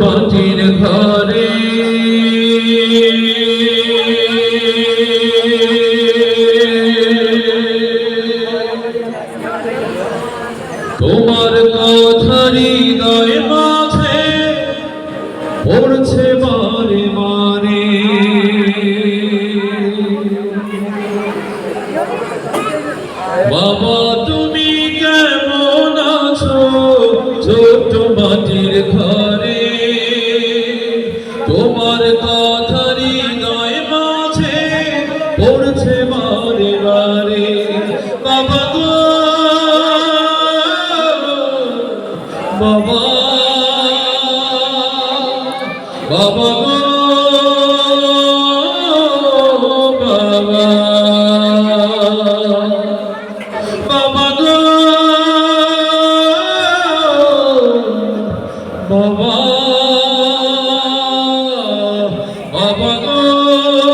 বাটির ঘরে। তোমার কথারি দয় মাঝে পড়ছে মারে মারে বাবা, তুমি কেমন আছো? ছোট মাটির ঘর। বাবা বাবা বাবা। বাবা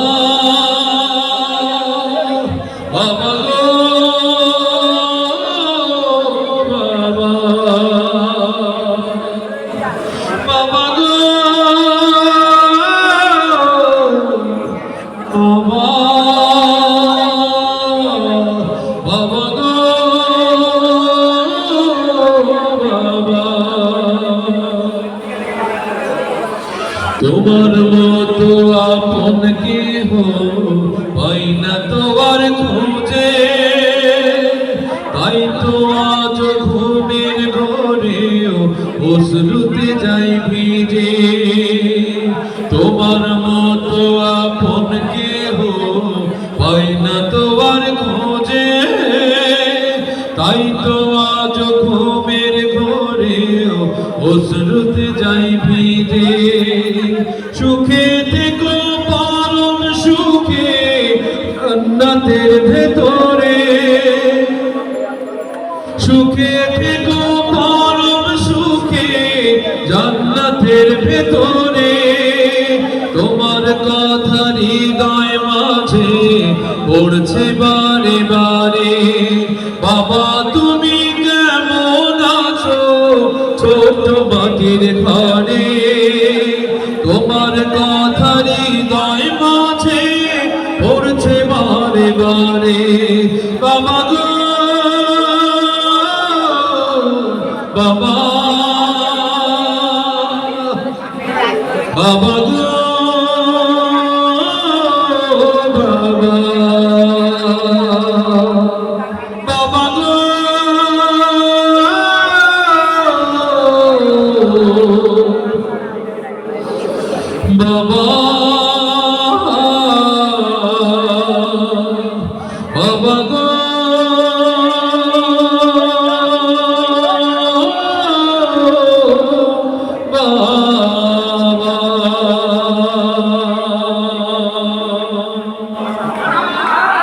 তোমার মতো আপন কেহ পাই না তোমার খুঁজে। তাই তো আজ ঘুমের ঘরেও অশ্রুতে যাই। ভিজে তোমার মতো আপন কেহ পাই না তোমার খোঁজে। তাই তো আজ ঘুমের ঘরেও অশ্রুতে যাই ভিজে সুখে থেকো পরম সুখে কান্নাতের ভেতরে। সুখে থেকো পরম সুখে জান্নাতের ভেতরে তোমার কথা হৃদয় মাঝে পড়ছে বারে বারে। বাবা, তুমি কেমন আছো? ছোট বাটির ঘরে বাবা